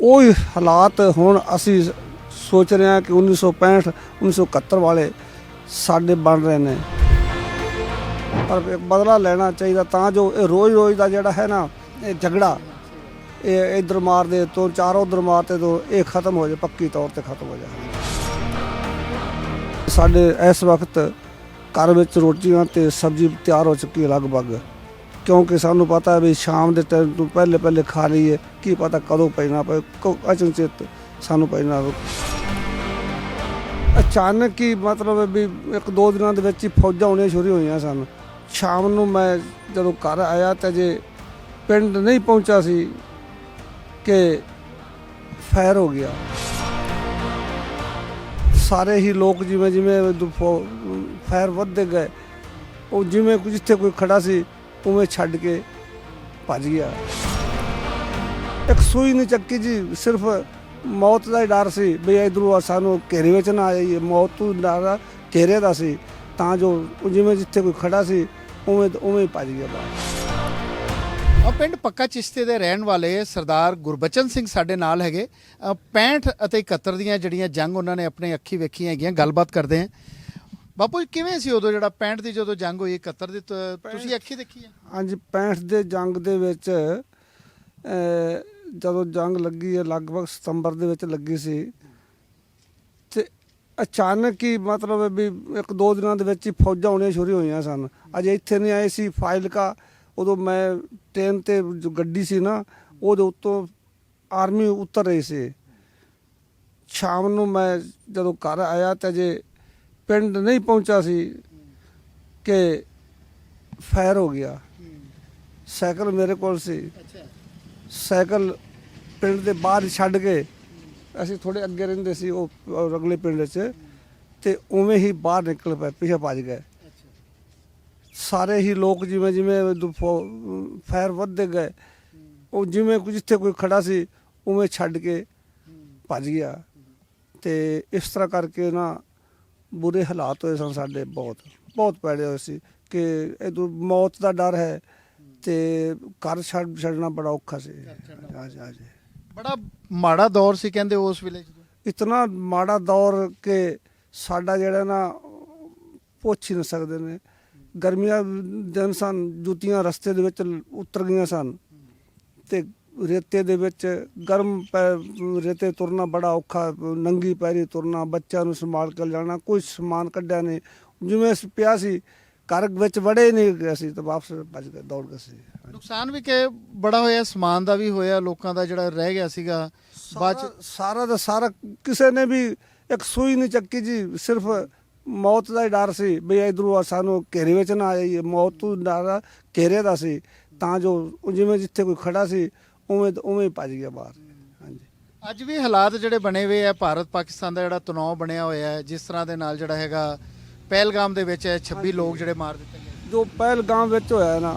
ਉਹ ਹੀ ਹਾਲਾਤ ਹੁਣ ਅਸੀਂ ਸੋਚ ਰਹੇ ਹਾਂ ਕਿ 1965 1971 ਵਾਲੇ ਸਾਡੇ ਬਣ ਰਹੇ ਨੇ। ਪਰ ਬਦਲਾ ਲੈਣਾ ਚਾਹੀਦਾ ਤਾਂ ਜੋ ਇਹ ਰੋਜ਼-ਰੋਜ਼ ਦਾ ਜਿਹੜਾ ਹੈ ਨਾ, ਇਹ ਝਗੜਾ, ਇਹ ਇਧਰ ਮਾਰਦੇ ਤੋਂ ਚਾਰੋਂ ਉਧਰ ਮਾਰਦੇ ਤੋਂ ਇਹ ਖਤਮ ਹੋ ਜਾਏ, ਪੱਕੀ ਤੌਰ ਤੇ ਖਤਮ ਹੋ ਜਾਏ। ਸਾਡੇ ਇਸ ਵਕਤ ਘਰ ਵਿੱਚ ਰੋਟੀਆਂ ਤੇ ਸਬਜ਼ੀ ਤਿਆਰ ਹੋ ਚੁੱਕੀ ਹੈ ਲਗਭਗ। ਕਿਉਂਕਿ ਸਾਨੂੰ ਪਤਾ ਵੀ ਸ਼ਾਮ ਦੇ ਟਾਈਮ ਤੋਂ ਪਹਿਲੇ ਪਹਿਲੇ ਖਾ ਲਈਏ, ਕੀ ਪਤਾ ਕਦੋਂ ਪੈਣਾ ਪਏ ਕੋ ਅਚਨਚੇਤ ਸਾਨੂੰ ਪੈਣਾ ਅਚਾਨਕ ਹੀ ਮਤਲਬ ਵੀ ਇੱਕ ਦੋ ਦਿਨਾਂ ਦੇ ਵਿੱਚ ਹੀ ਫੌਜਾਂ ਆਉਣੀਆਂ ਸ਼ੁਰੂ ਹੋਈਆਂ ਸਨ। ਸ਼ਾਮ ਨੂੰ ਮੈਂ ਜਦੋਂ ਘਰ ਆਇਆ ਤਾਂ ਜੇ ਪਿੰਡ ਨਹੀਂ ਪਹੁੰਚਾ ਸੀ ਕਿ ਫਾਇਰ ਹੋ ਗਿਆ। ਸਾਰੇ ਹੀ ਲੋਕ ਜਿਵੇਂ ਜਿਵੇਂ ਦੁ- ਫੋ- ਫਾਇਰ ਵੱਧਦੇ ਗਏ। ਉਹ ਜਿਵੇਂ ਜਿੱਥੇ ਕੋਈ ਖੜਾ ਸੀ ਉਵੇਂ ਛੱਡ ਕੇ ਭੱਜ ਗਿਆ। ਇੱਕ ਸੂਈ ਨਹੀਂ ਚੱਕੀ ਜੀ ਸਿਰਫ ਮੌਤ ਦਾ ਹੀ ਡਰ ਸੀ ਵੀ ਇਧਰੋਂ ਸਾਨੂੰ ਘੇਰੇ ਵਿੱਚ ਨਾ ਆ ਜਾਈਏ ਮੌਤ ਤੋਂ ਡਰ ਘੇਰੇ ਦਾ ਸੀ ਤਾਂ ਜੋ ਜਿਵੇਂ ਜਿੱਥੇ ਕੋਈ ਖੜਾ ਸੀ ਉਵੇਂ ਉਵੇਂ ਹੀ ਭੱਜ ਗਿਆ ਬਾਹਰ। ਆ ਪਿੰਡ ਪੱਕਾ ਚਿਸ਼ਤੇ ਦੇ ਰਹਿਣ ਵਾਲੇ ਸਰਦਾਰ ਗੁਰਬਚਨ ਸਿੰਘ ਸਾਡੇ ਨਾਲ ਹੈਗੇ। ਅ, 65 ਅਤੇ 71 ਦੀਆਂ ਜਿਹੜੀਆਂ ਜੰਗ ਉਹਨਾਂ ਨੇ ਆਪਣੇ ਅੱਖੀ ਵੇਖੀਆਂ ਹੈਗੀਆਂ ਗੱਲਬਾਤ ਕਰਦੇ ਆਂ ਬਾਪੂ ਜੀ ਕਿਵੇਂ ਸੀ ਉਦੋਂ ਜਿਹੜਾ 65 ਦੀ ਜਦੋਂ ਜੰਗ ਹੋਈ 71 ਦੀ ਤ- ਤੁਸੀਂ ਅੱਖੀ ਦੇਖੀ ਹੈ ਹਾਂਜੀ 65 ਦੇ ਜੰਗ ਦੇ ਵਿੱਚ ਅਹ, ਜਦੋਂ ਜੰਗ ਲੱਗੀ ਹੈ ਲਗਭਗ ਸਤੰਬਰ ਦੇ ਵਿੱਚ ਲੱਗੀ ਸੀ ਤੇ ਅਚਾਨਕ ਹੀ ਮਤਲਬ ਵੀ ਇੱਕ ਦੋ ਦਿਨਾਂ ਦੇ ਵਿੱਚ ਹੀ ਫੌਜਾਂ ਆਉਣੀਆਂ ਸ਼ੁਰੂ ਹੋਈਆਂ ਸਨ। ਅਜੇ ਇੱਥੇ ਨਹੀਂ ਆਏ ਸੀ ਫਾਈਲ ਕਾ ਉਦੋਂ ਮੈਂ ਟ੍ਰੇਨ ਤੇ ਜੋ ਗੱਡੀ ਸੀ ਨਾ ਉਹਦੇ ਉੱਤੋਂ ਆਰਮੀ ਉਤਰ ਰਹੀ ਸੀ। ਸ਼ਾਮ ਨੂੰ ਮੈਂ ਜਦੋਂ ਘਰ ਆਇਆ ਤਾਂ ਜੇ ਪਿੰਡ ਨਹੀਂ ਪਹੁੰਚਾ ਸੀ ਕਿ ਫਾਇਰ ਹੋ ਗਿਆ। ਸਾਈਕਲ ਮੇਰੇ ਕੋਲ ਸੀ। ਸਾਈਕਲ ਪਿੰਡ ਦੇ ਬਾਹਰ ਛੱਡ ਕੇ ਅਸੀਂ ਥੋੜੇ ਅੱਗੇ ਰਹਿੰਦੇ ਸੀ ਉਹ ਅਗਲੇ ਪਿੰਡ 'ਚ ਤੇ ਉਵੇਂ ਹੀ ਬਾਹਰ ਨਿਕਲ ਪਏ ਪਿੱਛੇ ਭੱਜ ਗਏ। ਸਾਰੇ ਹੀ ਲੋਕ ਜਿਵੇਂ ਜਿਵੇਂ ਫਾਇਰ ਵੱਧਦੇ ਗਏ ਉਹ ਜਿਵੇਂ ਕੋਈ ਜਿੱਥੇ ਕੋਈ ਖੜਾ ਸੀ ਉਵੇਂ ਛੱਡ ਕੇ ਭੱਜ ਗਿਆ। ਤੇ ਇਸ ਤਰ੍ਹਾਂ ਕਰਕੇ ਨਾ ਬੁਰੇ ਹਾਲਾਤ ਹੋਏ ਸਨ ਸਾਡੇ ਬਹੁਤ ਬਹੁਤ ਪੈੜੇ ਹੋਏ ਸੀ ਕਿ ਇਹ ਮੌਤ ਦਾ ਡਰ ਹੈ ਤੇ ਘਰ ਛੱਡ ਛੱਡਣਾ ਬੜਾ ਔਖਾ ਸੀ। ਛੱਡਣਾ ਹਾਂਜੀ ਹਾਂਜੀ ਬੜਾ ਮਾੜਾ ਦੌਰ ਸੀ ਕਹਿੰਦੇ ਉਸ ਵੇਲੇ ਇਤਨਾ ਮਾੜਾ ਦੌਰ ਕਿ ਸਾਡਾ ਜਿਹੜਾ ਨਾ ਪੁੱਛ ਹੀ ਨਹੀਂ ਸਕਦੇ ਨੇ। ਗਰਮੀਆਂ ਦਿਨ ਸਨ ਜੁੱਤੀਆਂ ਰਸਤੇ ਦੇ ਵਿੱਚ ਉਤਰ ਗਈਆਂ ਸਨ ਤੇ ਰੇਤੇ ਦੇ ਵਿੱਚ ਗਰਮ ਪੈ- ਰੇਤੇ ਤੁਰਨਾ ਬੜਾ ਔਖਾ ਨੰਗੀ ਪੈਰੀ ਤੁਰਨਾ ਬੱਚਿਆਂ ਨੂੰ ਸੰਭਾਲ ਕੇ ਜਾਣਾ ਕੋਈ ਸਮਾਨ ਕੱਢਿਆ ਨਹੀਂ। ਜਿਵੇਂ ਸ- ਪਿਆ ਸੀ ਘਰ ਵਿੱਚ ਵੜੇ ਨਹੀਂ ਗਏ ਸੀ ਤਾਂ ਵਾਪਸ ਭੱਜ ਗਏ ਦੌੜ ਗਏ ਸੀ। ਨੁਕਸਾਨ ਵੀ ਕਿ ਬੜਾ ਹੋਇਆ ਸਮਾਨ ਦਾ ਵੀ ਹੋਇਆ ਲੋਕਾਂ ਦਾ ਜਿਹੜਾ ਰਹਿ ਗਿਆ ਸੀਗਾ ਬਾਅਦ ਚ ਸਾਰਾ ਸਾਰਾ ਦਾ ਸਾਰਾ ਕਿਸੇ ਨੇ ਵੀ ਇੱਕ ਸੂਈ ਨਹੀਂ ਚੱਕੀ ਜੀ ਸਿਰਫ ਮੌਤ ਦਾ ਹੀ ਡਰ ਸੀ ਵੀ ਇਧਰੋਂ ਸਾਨੂੰ ਘੇਰੇ ਵਿੱਚ ਨਾ ਆ ਜਾਈਏ ਮੌਤ ਤੋਂ ਡਰ ਘੇਰੇ ਦਾ ਸੀ। ਤਾਂ ਜੋ ਉਹ ਜਿਵੇਂ ਜਿੱਥੇ ਕੋਈ ਖੜਾ ਸੀ ਉਵੇਂ ਉਵੇਂ ਹੀ ਭੱਜ ਗਿਆ ਬਾਹਰ। ਹਾਂਜੀ। ਅੱਜ ਵੀ ਹਾਲਾਤ ਜਿਹੜੇ ਬਣੇ ਹੋਏ ਆ ਭਾਰਤ ਪਾਕਿਸਤਾਨ ਦਾ ਜਿਹੜਾ ਤਣਾਅ ਬਣਿਆ ਹੋਇਆ ਹੈ ਜਿਸ ਤਰ੍ਹਾਂ ਦੇ ਨਾਲ ਜਿਹੜਾ ਹੈਗਾ ਪਹਿਲਗਾਮ ਦੇ ਵਿੱਚ 26 ਲੋਕ ਜਿਹੜੇ ਮਾਰ ਦਿੱਤੇ ਗਏ। ਜੋ ਪਹਿਲਗਾਮ ਵਿੱਚ ਹੋਇਆ ਹੈ ਨਾ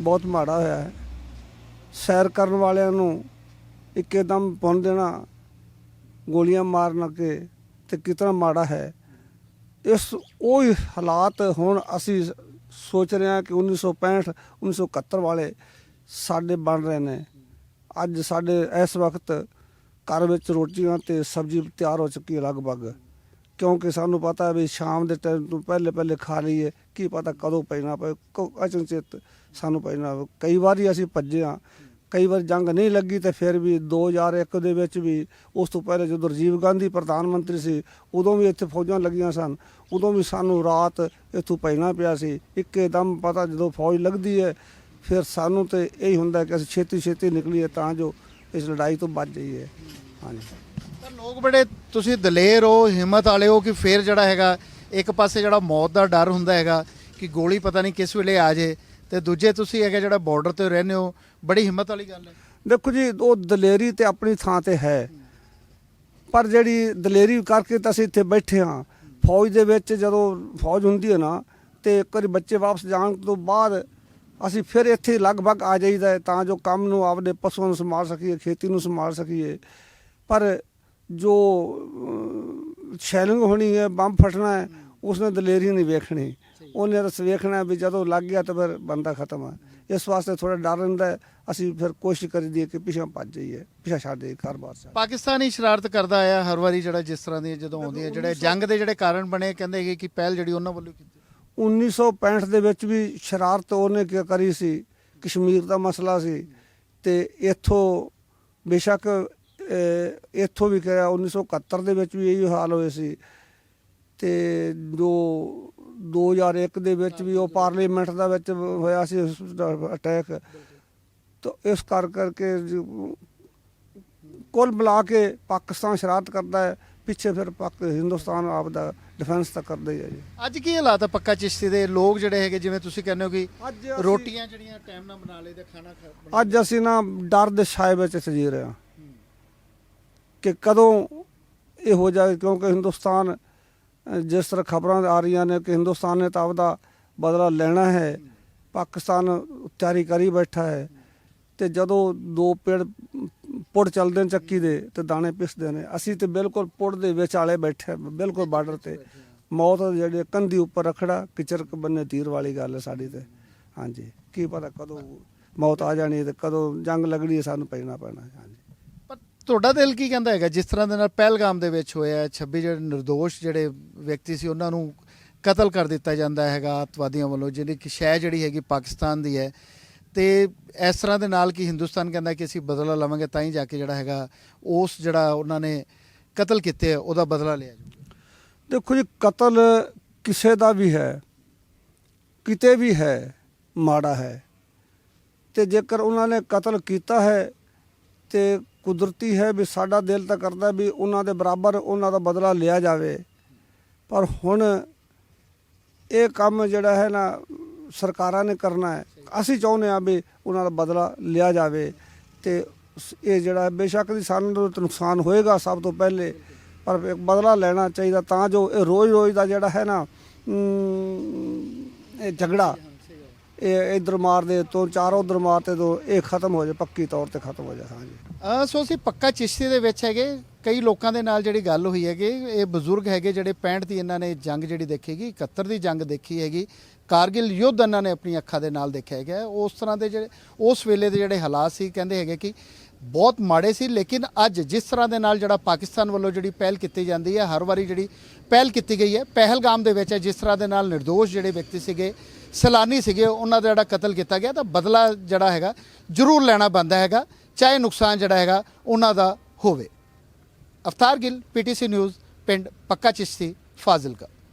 ਬਹੁਤ ਮਾੜਾ ਹੋਇਆ ਹੈ। ਸੈਰ ਕਰਨ ਵਾਲਿਆਂ ਨੂੰ ਇੱਕਦਮ ਪੁੰਨ ਦੇਣਾ ਗੋਲੀਆਂ ਮਾਰਨ ਕੇ ਤੇ ਕਿਤਨਾ ਮਾੜਾ ਹੈ। ਇਸ ਉਹ ਹਾਲਾਤ ਹੁਣ ਅਸੀਂ ਸੋਚ ਰਹੇ ਹਾਂ ਕਿ 1965 1971 ਵਾਲੇ ਸਾਡੇ ਬਣ ਰਹੇ ਨੇ। ਅੱਜ ਸਾਡੇ ਇਸ ਵਕਤ ਘਰ ਵਿੱਚ ਰੋਟੀਆਂ ਤੇ ਸਬਜ਼ੀ ਤਿਆਰ ਹੋ ਚੁੱਕੀ ਹੈ ਲਗਭਗ। ਕਿਉਂਕਿ ਸਾਨੂੰ ਪਤਾ ਹੈ ਵੀ ਸ਼ਾਮ ਦੇ ਟਾਈਮ ਤੋਂ ਪਹਿਲੇ ਪਹਿਲੇ ਖਾ ਲਈਏ, ਕੀ ਪਤਾ ਕਦੋਂ ਪੈਣਾ ਪਏ ਕੋ ਅਚਨਚੇਤ ਸਾਨੂੰ ਪੈਣਾ ਕਈ ਵਾਰੀ ਅਸੀਂ ਭੱਜੇ ਹਾਂ, ਕਈ ਵਾਰ ਜੰਗ ਨਹੀਂ ਲੱਗੀ ਤੇ ਫਿਰ ਵੀ 2001 ਦੇ ਵਿੱਚ ਵੀ ਉਸ ਤੋਂ ਪਹਿਲੇ ਜਦੋਂ ਰਾਜੀਵ ਗਾਂਧੀ ਪ੍ਰਧਾਨ ਮੰਤਰੀ ਸੀ, ਉਦੋਂ ਵੀ ਇੱਥੇ ਫੌਜਾਂ ਲੱਗੀਆਂ ਸਨ, ਉਦੋਂ ਵੀ ਸਾਨੂੰ ਰਾਤ ਇੱਥੋਂ ਪੈਣਾ ਪਿਆ ਸੀ। ਇੱਕਦਮ ਪਤਾ ਜਦੋਂ ਫੌਜ ਲੱਗਦੀ ਹੈ ਫਿਰ ਸਾਨੂੰ ਤੇ ਇਹੀ ਹੁੰਦਾ ਕਿ ਅਸੀਂ ਛੇਤੀ ਛੇਤੀ ਨਿਕਲੀਏ ਤਾਂ ਜੋ ਇਸ ਲੜਾਈ ਤੋਂ ਬਚ ਜਾਈਏ। ਹਾਂਜੀ। ਤਾਂ ਲੋਕ ਬੜੇ ਤੁਸੀਂ ਦਲੇਰ ਹੋ ਹਿੰਮਤ ਵਾਲੇ ਹੋ ਕਿ ਫੇਰ ਜਿਹੜਾ ਹੈਗਾ ਇੱਕ ਪਾਸੇ ਜਿਹੜਾ ਮੌਤ ਦਾ ਡਰ ਹੁੰਦਾ ਹੈਗਾ ਕਿ ਗੋਲੀ ਪਤਾ ਨਹੀਂ ਕਿਸ ਵੇਲੇ ਆ ਜੇ ਤੇ ਦੂਜੇ ਤੁਸੀਂ ਹੈਗਾ ਜਿਹੜਾ ਬਾਰਡਰ ਤੇ ਰਹਿੰਦੇ ਹੋ ਬੜੀ ਹਿੰਮਤ ਵਾਲੀ ਗੱਲ ਹੈ। ਦੇਖੋ ਜੀ ਉਹ ਦਲੇਰੀ ਤੇ ਆਪਣੀ ਥਾਂ ਤੇ ਹੈ। ਪਰ ਜਿਹੜੀ ਦਲੇਰੀ ਕਰਕੇ ਤਾਂ ਅਸੀਂ ਇੱਥੇ ਬੈਠੇ ਹਾਂ। ਫੌਜ ਦੇ ਵਿੱਚ ਜਦੋਂ ਫੌਜ ਹੁੰਦੀ ਹੈ ਨਾ ਤੇ ਇੱਕ ਵਾਰੀ ਬੱਚੇ ਵਾਪਸ ਜਾਣ ਤੋਂ ਬਾਅਦ ਅਸੀਂ ਫਿਰ ਇੱਥੇ ਲਗਭਗ ਆ ਜਾਈਦਾ ਤਾਂ ਜੋ ਕੰਮ ਨੂੰ ਆਪਦੇ ਪਸ਼ੂਆਂ ਨੂੰ ਸੰਭਾਲ ਸਕੀਏ ਖੇਤੀ ਨੂੰ ਸੰਭਾਲ ਸਕੀਏ। ਪਰ ਜੋ ਸ਼ੈਲਿੰਗ ਹੋਣੀ ਹੈ ਬੰਬ ਫਟਣਾ ਹੈ ਉਸਨੇ ਦਲੇਰੀ ਨਹੀਂ ਵੇਖਣੀ। ਉਹਨੇ ਰਸ ਵੇਖਣਾ ਵੀ ਜਦੋਂ ਲੱਗ ਗਿਆ ਤਾਂ ਫਿਰ ਬੰਦਾ ਖਤਮ ਹੈ। ਇਸ ਵਾਸਤੇ ਥੋੜਾ ਡਰ ਰਹਿੰਦਾ ਅਸੀਂ ਫਿਰ ਕੋਸ਼ਿਸ਼ ਕਰੀਦੀ ਹੈ ਕਿ ਪਿਛਾ ਭੱਜ ਜਾਈਏ ਪਿਛਾ ਛੱਡ ਜਾਈਏ ਘਰ-ਬਾਰ ਛੱਡ ਪਾਕਿਸਤਾਨੀ ਸ਼ਰਾਰਤ ਕਰਦਾ ਆਇਆ ਹਰ ਵਾਰੀ ਜਿਹੜਾ ਜਿਸ ਤਰ੍ਹਾਂ ਦੀ ਜਦੋਂ ਆਉਂਦੀ ਹੈ ਜਿਹੜੇ ਜੰਗ ਦੇ ਜਿਹੜੇ ਕਾਰਨ ਬਣੇ ਕਹਿੰਦੇ ਕਿ ਪਹਿਲ ਜਿਹੜੀ ਉਹਨਾਂ ਵੱਲੋਂ ਕੀਤੀ। 1965 ਦੇ ਵਿੱਚ ਵੀ ਸ਼ਰਾਰਤ ਉਹਨੇ ਕੀ ਕਰੀ ਸੀ, ਕਸ਼ਮੀਰ ਦਾ ਮਸਲਾ ਸੀ ਤੇ ਇੱਥੋਂ ਬੇਸ਼ੱਕ ਇੱਥੋਂ ਵੀ ਕਿਹਾ 1971 ਦੇ ਵਿੱਚ ਵੀ ਇਹੀ ਹਾਲ ਹੋਏ ਸੀ ਤੇ ਜੋ 2001 ਦੇ ਵਿੱਚ ਵੀ ਉਹ ਪਾਰਲੀਮੈਂਟ ਦਾ ਵਿੱਚ ਹੋਇਆ ਸੀ ਅਟੈਕ। ਤਾਂ ਇਸ ਕਰ ਕਰਕੇ ਕੁੱਲ ਮਿਲਾ ਕੇ ਪਾਕਿਸਤਾਨ ਸ਼ਰਾਰਤ ਕਰਦਾ ਹੈ, ਪਿੱਛੇ ਫਿਰ ਪਾਕ ਹਿੰਦੁਸਤਾਨ ਆਪ ਦਾ ਡਿਫੈਂਸ ਤਾਂ ਕਰਦਾ ਹੀ ਹੈ ਜੀ। ਅੱਜ ਕੀ ਹਾਲਾਤ ਹੈ ਪੱਕਾ ਚਿਸ਼ਤੀ ਦੇ? ਲੋਕ ਜਿਹੜੇ ਹੈਗੇ ਜਿਵੇਂ ਤੁਸੀਂ ਕਹਿੰਦੇ ਹੋ ਕਿ ਅੱਜ ਅਸੀਂ- ਰੋਟੀਆਂ ਜਿਹੜੀਆਂ ਟਾਈਮ ਨਾਲ ਬਣਾ ਲਈਦੇ ਖਾਣਾ ਖਾ ਬਣਾ ਅੱਜ ਅਸੀਂ ਨਾ ਡਰ ਦੇ ਛਾਏ ਵਿੱਚ ਜੀ ਰਹੇ ਹਾਂ। ਕਿ ਕਦੋਂ ਇਹ ਹੋ ਜਾਏ ਕਿਉਂਕਿ ਹਿੰਦੁਸਤਾਨ ਅ, ਜਿਸ ਤਰ੍ਹਾਂ ਖਬਰਾਂ ਆ ਰਹੀਆਂ ਨੇ ਕਿ ਹਿੰਦੁਸਤਾਨ ਨੇ ਤਾਂ ਆਪਦਾ ਬਦਲਾ ਲੈਣਾ ਹੈ। ਪਾਕਿਸਤਾਨ ਤਿਆਰੀ ਕਰੀ ਬੈਠਾ ਹੈ। ਤੇ ਜਦੋਂ ਦੋ ਪੇੜ ਪੁੜ ਚੱਲਦੇ ਨੇ ਚੱਕੀ ਦੇ ਤੇ ਦਾਣੇ ਪਿਸਦੇ ਨੇ। ਅਸੀਂ ਤੇ ਬਿਲਕੁਲ ਪੁੜ ਦੇ ਵਿਚਾਲੇ ਬੈਠੇ ਬਿਲਕੁਲ ਬਾਰਡਰ ਤੇ। ਮੌਤ ਜਿਹੜੇ ਕੰਧੀ ਉੱਪਰ ਰਖੜਾ ਕਿਚਰ ਬੰਨੇ ਤੀਰ ਵਾਲੀ ਗੱਲ ਹੈ ਸਾਡੀ ਤੇ। ਹਾਂਜੀ, ਕੀ ਪਤਾ ਕਦੋਂ ਮੌਤ ਆ ਜਾਣੀ ਹੈ ਤੇ ਕਦੋਂ ਜੰਗ ਲੱਗਣੀ ਹੈ ਸਾਨੂੰ ਪੈਣਾ ਪੈਣਾ ਹਾਂਜੀ। ਪਰ ਤੁਹਾਡਾ ਦਿਲ ਕੀ ਕਹਿੰਦਾ ਹੈਗਾ? ਜਿਸ ਤਰ੍ਹਾਂ ਦੇ ਨਾਲ ਪਹਿਲਗਾਮ ਦੇ ਵਿੱਚ ਹੋਇਆ 26 ਜਿਹੜੇ નિર્ਦੋਸ਼ ਜਿਹੜੇ ਵਿਅਕਤੀ ਸੀ, ਉਹਨਾਂ ਨੂੰ ਕਤਲ ਕਰ ਦਿੱਤਾ ਜਾਂਦਾ ਹੈਗਾ, ਅੱਤਵਾਦੀਆਂ ਵੱਲੋਂ ਜਿਹੜੀ ਕਿ ਸ਼ੈ ਜਿਹੜੀ ਹੈਗੀ ਪਾਕਿਸਤਾਨ ਦੀ ਹੈ। ਤੇ ਇਸ ਤਰ੍ਹਾਂ ਦੇ ਨਾਲ ਕਿ ਹਿੰਦੁਸਤਾਨ ਕਹਿੰਦਾ ਕਿ ਅਸੀਂ ਬਦਲਾ ਲਵਾਂਗੇ ਤਾਂ ਹੀ ਜਾ ਕੇ ਜਿਹੜਾ ਹੈਗਾ ਉਸ ਜਿਹੜਾ ਉਹਨਾਂ ਨੇ ਕਤਲ ਕੀਤੇ ਆ, ਉਹਦਾ ਬਦਲਾ ਲਿਆ ਦੇਖੋ ਜੀ ਕਤਲ ਕਿਸੇ ਦਾ ਵੀ ਹੈ ਕਿਤੇ ਵੀ ਹੈ ਮਾੜਾ ਹੈ। ਤੇ ਜੇਕਰ ਉਹਨਾਂ ਨੇ ਕਤਲ ਕੀਤਾ ਹੈ ਤੇ ਕੁਦਰਤੀ ਹੈ ਵੀ ਸਾਡਾ ਦਿਲ ਤਾਂ ਕਰਦਾ ਵੀ ਉਹਨਾਂ ਦੇ ਬਰਾਬਰ ਉਹਨਾਂ ਦਾ ਬਦਲਾ ਲਿਆ ਜਾਵੇ ਪਰ ਹੁਣ ਇਹ ਕੰਮ ਜਿਹੜਾ ਹੈ ਨਾ ਸਰਕਾਰਾਂ ਨੇ ਕਰਨਾ ਹੈ। ਅਸੀਂ ਚਾਹੁੰਦੇ ਆ ਵੀ ਉਹਨਾਂ ਦਾ ਬਦਲਾ ਲਿਆ ਜਾਵੇ ਤੇ ਇਹ ਜਿਹੜਾ ਬੇਸ਼ੱਕ ਦੀ ਸਾਨੂੰ ਤਾਂ ਨੁਕਸਾਨ ਹੋਏਗਾ ਸਭ ਤੋਂ ਪਹਿਲੇ, ਪਰ ਬਦਲਾ ਲੈਣਾ ਚਾਹੀਦਾ ਤਾਂ ਜੋ ਇਹ ਰੋਜ਼-ਰੋਜ਼ ਦਾ ਜਿਹੜਾ ਹੈ ਨਾ ਇਹ ਝਗੜਾ ਇਹ ਇਧਰ ਮਾਰਦੇ ਤੋਂ ਚਾਰੋਂ ਉਧਰ ਮਾਰਦੇ ਤੋਂ ਇਹ ਖਤਮ ਹੋ ਜਾਏ, ਪੱਕੀ ਤੌਰ ਤੇ ਖਤਮ ਹੋ ਜਾਏ, ਹਾਂਜੀ। ਅਹ ਸੋ ਅਸੀਂ ਪੱਕਾ ਚਿਸ਼ਤੀ ਦੇ ਵਿੱਚ ਹੈਗੇ। ਕਈ ਲੋਕਾਂ ਦੇ ਨਾਲ ਜਿਹੜੀ ਗੱਲ ਹੋਈ ਹੈਗੀ, ਇਹ ਬਜ਼ੁਰਗ ਹੈਗੇ ਜਿਹੜੇ 65 ਦੀ ਇਹਨਾਂ ਨੇ ਜੰਗ ਜਿਹੜੀ ਦੇਖੀਗੀ 71 ਦੀ ਜੰਗ ਦੇਖੀ ਹੈਗੀ। ਕਾਰਗਿਲ ਯੁੱਧ ਇਹਨਾਂ ਨੇ ਆਪਣੀ ਅੱਖਾਂ ਦੇ ਨਾਲ ਦੇਖਿਆ ਹੈਗਾ। ਉਸ ਤਰ੍ਹਾਂ ਦੇ ਜਿਹੜੇ, ਉਸ ਵੇਲੇ ਦੇ ਜਿਹੜੇ ਹਾਲਾਤ ਸੀ, ਕਹਿੰਦੇ ਹੈਗੇ ਕਿ ਬਹੁਤ ਮਾੜੇ ਸੀ, ਲੇਕਿਨ ਅੱਜ ਜਿਸ ਤਰ੍ਹਾਂ ਦੇ ਨਾਲ ਜਿਹੜਾ ਪਾਕਿਸਤਾਨ ਵੱਲੋਂ ਜਿਹੜੀ ਪਹਿਲ ਕੀਤੀ ਜਾਂਦੀ ਹੈ, ਹਰ ਵਾਰੀ ਜਿਹੜੀ ਪਹਿਲ ਕੀਤੀ ਗਈ ਹੈ, ਪਹਿਲਗਾਮ ਦੇ ਵਿੱਚ ਜਿਸ ਤਰ੍ਹਾਂ ਦੇ ਨਾਲ ਨਿਰਦੋਸ਼ ਜਿਹੜੇ ਵਿਅਕਤੀ ਸੀਗੇ, ਸੈਲਾਨੀ ਸੀਗੇ, ਉਹਨਾਂ ਦਾ ਜਿਹੜਾ ਕਤਲ ਕੀਤਾ ਗਿਆ, ਤਾਂ ਬਦਲਾ ਜਿਹੜਾ ਹੈਗਾ ਜ਼ਰੂਰ ਲੈਣਾ ਬੰਦਾ ਹੈਗਾ। ਚਾਹੇ ਨੁਕਸਾਨ ਜਿਹੜਾ ਹੈਗਾ ਉਹਨਾਂ ਦਾ ਹੋਵੇ। ਅਫਤਾਰ ਗਿੱਲ ਪੀਟੀਸੀ ਨਿਊਜ਼, ਪਿੰਡ ਪੱਕਾ ਚਿਸ਼ਤੀ, ਫਾਜ਼ਿਲਕਾ।